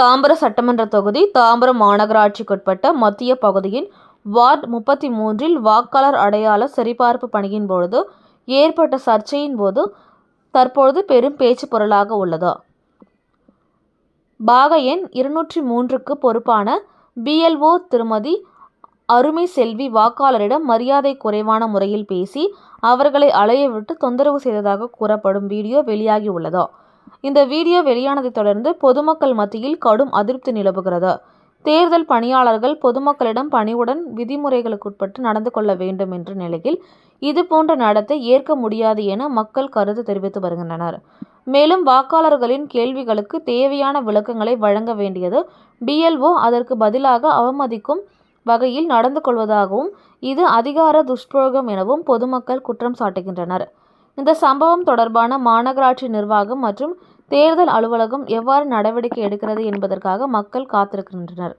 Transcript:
தாம்பரம் சட்டமன்ற தொகுதி தாம்பரம் மாநகராட்சிக்குட்பட்ட மத்திய பகுதியின் வார்டு முப்பத்தி மூன்றில் வாக்காளர் அடையாள சரிபார்ப்பு பணியின் பொழுது ஏற்பட்ட சர்ச்சையின் போது தற்பொழுது பெரும் பேச்சு பொருளாக உள்ளது. பாக எண் இருநூற்றி மூன்றுக்கு பொறுப்பான பிஎல்ஓ திருமதி அருமை செல்வி வாக்காளரிடம் மரியாதை குறைவான முறையில் பேசி அவர்களை அலையவிட்டு தொந்தரவு செய்ததாக கூறப்படும் வீடியோ வெளியாகி உள்ளது. இந்த வீடியோ வெளியானதை தொடர்ந்து பொதுமக்கள் மத்தியில் கடும் அதிருப்தி நிலவுகிறது. தேர்தல் பணியாளர்கள் பொதுமக்களிடம் பணிவுடன் விதிமுறைகளுக்குட்பட்டு நடந்து கொள்ள வேண்டும் என்ற நிலையில் இதுபோன்ற நடத்தை ஏற்க முடியாது என மக்கள் கருத்து தெரிவித்து வருகின்றனர். மேலும் வாக்காளர்களின் கேள்விகளுக்கு தேவையான விளக்கங்களை வழங்க வேண்டியது பி. எல். அதற்கு பதிலாக அவமதிக்கும் வகையில் நடந்து கொள்வதாகவும் இது அதிகார துஷ்பிரயோகம் எனவும் பொதுமக்கள் குற்றம் சாட்டுகின்றனர். இந்த சம்பவம் தொடர்பான மாநகராட்சி நிர்வாகம் மற்றும் தேர்தல் அலுவலகம் எவ்வாறு நடவடிக்கை எடுக்கிறது என்பதற்காக மக்கள் காத்திருக்கின்றனர்.